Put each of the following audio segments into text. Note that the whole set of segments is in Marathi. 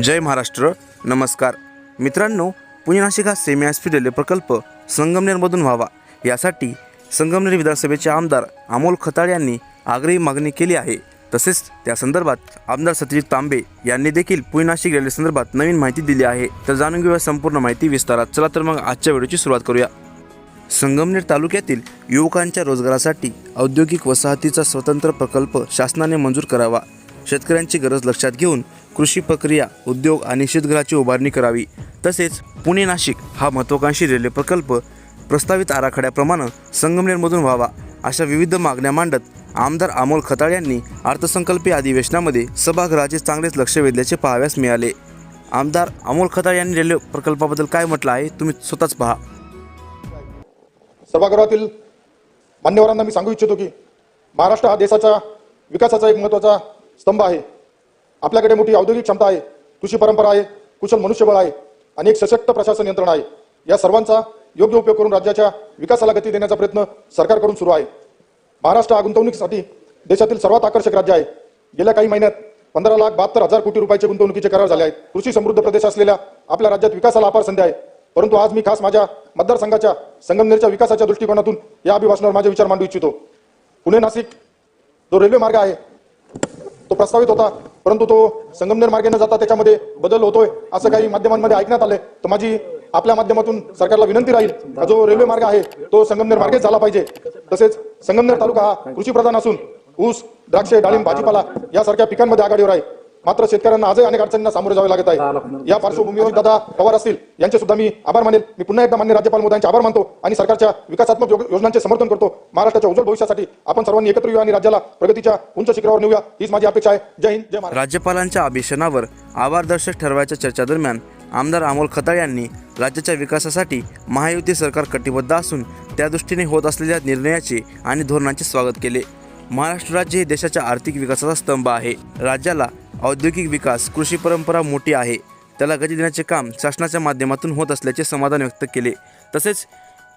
जय महाराष्ट्र. नमस्कार. मित्रांनो पुणे नाशिक हा सेमी हॉस्पिटल प्रकल्प संगमनेरमधून व्हावा. यासाठी संगमनेर विधानसभेचे आमदार अमोल खताळ यांनी आग्रही मागणी केली आहे. तसेच त्या संदर्भात आमदार सत्यजित तांबे यांनी देखील पुणे नाशिक रेल्वे संदर्भात नवीन माहिती दिली आहे. तर जाणून घेऊया संपूर्ण माहिती विस्तारात. चला तर मग आजच्या व्हिडिओची सुरुवात करूया. संगमनेर तालुक्यातील युवकांच्या रोजगारासाठी औद्योगिक वसाहतीचा स्वतंत्र प्रकल्प शासनाने मंजूर करावा. शेतकऱ्यांची गरज लक्षात घेऊन कृषी प्रक्रिया उद्योग आणि शीतगृहाची उभारणी करावी. तसेच पुणे नाशिक हा महत्त्वाकांक्षी रेल्वे प्रकल्प प्रस्तावित आराखड्याप्रमाणे संगमनेरमधून व्हावा अशा विविध मागण्या मांडत आमदार अमोल खताळ यांनी अर्थसंकल्पीय अधिवेशनामध्ये सभागृहाचे चांगलेच लक्ष वेधल्याचे पाहाव्यास मिळाले. आमदार अमोल खताळ यांनी रेल्वे प्रकल्पाबद्दल काय म्हटलं आहे तुम्ही स्वतःच पहा. सभागृहातील मान्यवरांना मी सांगू इच्छितो की महाराष्ट्र हा देशाच्या विकासाचा एक महत्त्वाचा स्तंभ आहे. आपल्याकडे मोठी औद्योगिक क्षमता आहे कृषी परंपरा आहे कुशल मनुष्यबळ आहे आणि एक सशक्त प्रशासन यंत्रणा आहे. या सर्वांचा योग्य उपयोग करून राज्याच्या विकासाला गती देण्याचा प्रयत्न सरकारकडून सुरू आहे. महाराष्ट्र हा गुंतवणुकीसाठी देशातील सर्वात आकर्षक राज्य आहे. गेल्या काही महिन्यात पंधरा लाख बहात्तर हजार कोटी रुपयाचे गुंतवणुकीचे करार झाले आहेत. कृषी समृद्ध प्रदेश असलेल्या आपल्या राज्यात विकासाला अपार संधी आहे. परंतु आज मी खास माझ्या मतदारसंघाच्या संगमनेरच्या विकासाच्या दृष्टिकोनातून या अभिभाषणावर माझे विचार मांडू इच्छितो. पुणे नाशिक जो रेल्वे मार्ग आहे तो प्रस्तावित होता. परंतु तो संगमनेर मार्गे न जाता त्याच्यामध्ये बदल होतोय असं काही माध्यमांमध्ये ऐकण्यात आलंय. तर माझी आपल्या माध्यमातून सरकारला विनंती राहील जो रेल्वे मार्ग आहे तो संगमनेर मार्गेच झाला पाहिजे. तसेच संगमनेर तालुका हा कृषी प्रधान असून ऊस द्राक्षे डाळिंब भाजीपाला यासारख्या पिकांमध्ये आघाडीवर आहे. मात्र शेतकऱ्यांना आजही अनेक अडचणींना सामोरे जावे लागत आहे. या पार्श्वभूमीवर दादा पवार असतील यांचे सुद्धा मी आभार मानेल. मी पुन्हा एकदा मान्य राज्यपाल मोदयांचे आभार मानतो आणि सरकारच्या विकासात्मक योजनांचे समर्थन करतो. महाराष्ट्राच्या उज्ज्वल भविष्यासाठी आपण सर्वांनी एकत्र येऊया आणि राज्याला प्रगतीच्या उंच शिखरावर नेऊया. हीच माझी अपेक्षा आहे. जय हिंद जय महाराष्ट्र. राज्यपालांच्या अभिषणावर आभारदर्शक ठरवायच्या चर्चेदरम्यान आमदार अमोल खताळ यांनी राज्याच्या विकासासाठी महायुती सरकार कटिबद्ध असून त्या दृष्टीने होत असलेल्या निर्णयाचे आणि धोरणांचे स्वागत केले. महाराष्ट्र राज्य हे देशाच्या आर्थिक विकासाचा स्तंभ आहे. राज्याला औद्योगिक विकास कृषी परंपरा मोठी आहे. त्याला गती देण्याचे काम शासनाच्या माध्यमातून होत असल्याचे समाधान व्यक्त केले. तसेच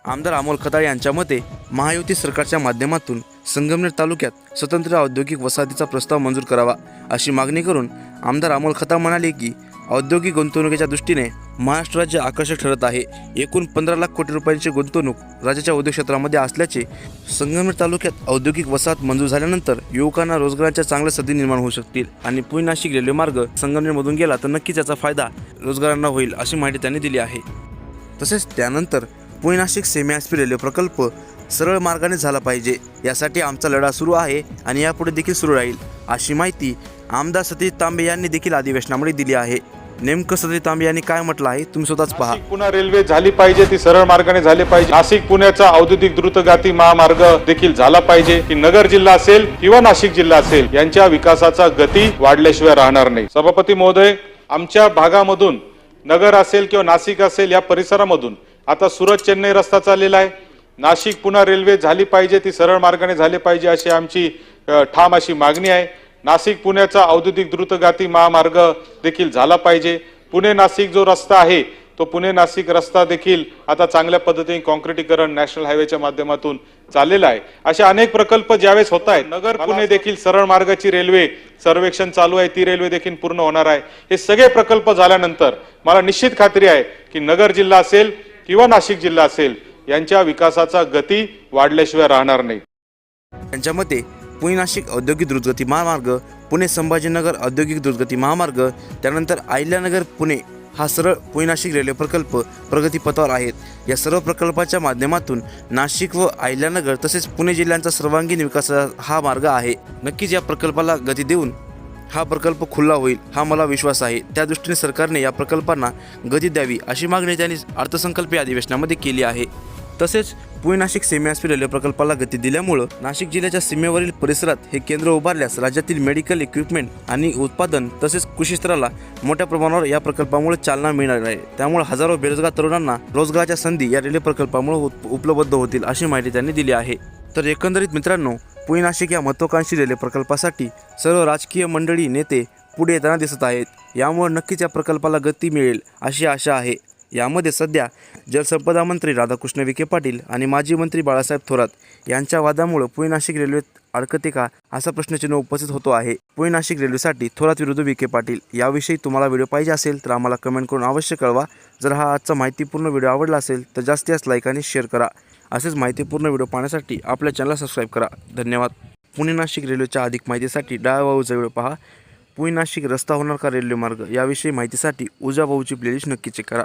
आमदार अमोल खताळे यांच्या मते महायुती सरकारच्या माध्यमातून संगमनेर तालुक्यात स्वतंत्र औद्योगिक वसाहतीचा प्रस्ताव मंजूर करावा अशी मागणी करून आमदार अमोल खता म्हणाले की औद्योगिक गुंतवणुकीच्या दृष्टीने महाराष्ट्र राज्य आकर्षक ठरत आहे. एकूण पंधरा लाख कोटी रुपयांची गुंतवणूक राज्याच्या उद्योग क्षेत्रामध्ये असल्याचे संगमनेर तालुक्यात औद्योगिक वसाहत मंजूर झाल्यानंतर युवकांना रोजगाराच्या चांगल्या संधी निर्माण होऊ शकतील आणि पुणे नाशिक रेल्वे मार्ग संगमनेरमधून गेला तर नक्कीच याचा फायदा रोजगारांना होईल अशी माहिती त्यांनी दिली आहे. तसेच त्यानंतर Pune Nashik semi high speed railway प्रकल्प सरळ मार्गाने झाला पाहिजे. यासाठी आमचा लढा सुरू आहे आणि यापुढे देखील सुरू राहील अशी माहिती आमदार सतीश तांबे यांनी देखील अधिवेशनामुळे दिली आहे. नेमकं सतीश तांबे यांनी काय म्हटलं आहे तुम्ही स्वतःच पहा. पुन्हा रेल्वे झाली पाहिजे ती सरळ मार्गाने झाली पाहिजे. नाशिक पुण्याचा औद्योगिक द्रुतगाती महामार्ग देखील झाला पाहिजे. की नगर जिल्हा असेल किंवा नाशिक जिल्हा असेल यांच्या विकासाचा गती वाढल्याशिवाय राहणार नाही. सभापती महोदय आमच्या भागामधून नगर असेल किंवा नाशिक असेल या परिसरामधून आता सुरत चेन्नई रस्ता चाललेला आहे. नाशिक पुन्हा रेल्वे झाली पाहिजे ती सरळ मार्गाने झाली पाहिजे अशी आमची ठाम अशी मागणी आहे. नाशिक पुण्याचा औद्योगिक द्रुतगाती महामार्ग देखील झाला पाहिजे. पुणे नाशिक जो रस्ता आहे तो पुणे नाशिक रस्ता देखील आता चांगल्या पद्धतीने कॉन्क्रिटीकरण नॅशनल हायवेच्या माध्यमातून चाललेला आहे. असे अनेक प्रकल्प ज्यावेळेस होत आहेत नगर पुणे देखील सरळ मार्गाची रेल्वे सर्वेक्षण चालू आहे ती रेल्वे देखील पूर्ण होणार आहे. हे सगळे प्रकल्प झाल्यानंतर मला निश्चित खात्री आहे की नगर जिल्हा असेल किंवा नाशिक जिल्हा असेल यांच्या विकासाचा गती वाढल्याशिवाय राहणार नाही. त्यांच्या मते पुणे नाशिक औद्योगिक द्रुतगती महामार्ग पुणे संभाजीनगर औद्योगिक द्रुतगती महामार्ग त्यानंतर अहिल्यानगर पुणे हा सरळ पुणे नाशिक रेल्वे प्रकल्प प्रगतीपथावर आहेत. या सर्व प्रकल्पाच्या माध्यमातून नाशिक व अहिल्यानगर तसेच पुणे जिल्ह्यांचा सर्वांगीण विकासाचा हा मार्ग आहे. नक्कीच या प्रकल्पाला गती देऊन हा प्रकल्प खुल्ला होईल हा मला विश्वास आहे. त्या दृष्टीने सरकारने या प्रकल्पांना गती द्यावी अशी मागणी त्यांनी अर्थसंकल्पीय अधिवेशनामध्ये केली आहे. तसेच पुणे नाशिक सेमी रेल्वे प्रकल्पाला गती दिल्यामुळं नाशिक जिल्ह्याच्या सीमेवरील परिसरात हे केंद्र उभारल्यास राज्यातील मेडिकल इक्विपमेंट आणि उत्पादन तसेच कृषी स्तराला मोठ्या प्रमाणावर या प्रकल्पामुळे चालना मिळणार आहे. त्यामुळे हजारो बेरोजगार तरुणांना रोजगाराच्या संधी या रेल्वे प्रकल्पामुळे उप- उपलब्ध होतील अशी माहिती त्यांनी दिली आहे. तर एकंदरीत मित्रांनो पुणे नाशिक या महत्त्वाकांक्षी रेल्वे प्रकल्पासाठी सर्व राजकीय मंडळी नेते पुढे येताना दिसत आहेत. यामुळे नक्कीच या प्रकल्पाला गती मिळेल अशी आशा आहे. यामध्ये सध्या जलसंपदा मंत्री राधाकृष्ण विखे पाटील आणि माजी मंत्री बाळासाहेब थोरात यांच्या वादामुळे पुणे नाशिक रेल्वेत अडकते का असा प्रश्नचिन्ह उपस्थित होतो आहे. पुणे नाशिक रेल्वेसाठी थोरात विरुद्ध विखे पाटील याविषयी तुम्हाला व्हिडिओ पाहिजे असेल तर आम्हाला कमेंट करून अवश्य कळवा. जर हा आजचा माहितीपूर्ण व्हिडिओ आवडला असेल तर जास्तीत जास्त लाईक आणि शेअर करा. असेच माहितीपूर्ण व्हिडिओ पाहण्यासाठी आपल्या चॅनलला सबस्क्राईब करा. धन्यवाद. पुणे नाशिक रेल्वेच्या अधिक माहितीसाठी डाव्या भाऊचा व्हिडिओ पहा. पुणे नाशिक रस्ता होणार का रेल्वे मार्ग? याविषयी माहितीसाठी उजा भाऊची प्लेलिस्ट नक्की चेक करा.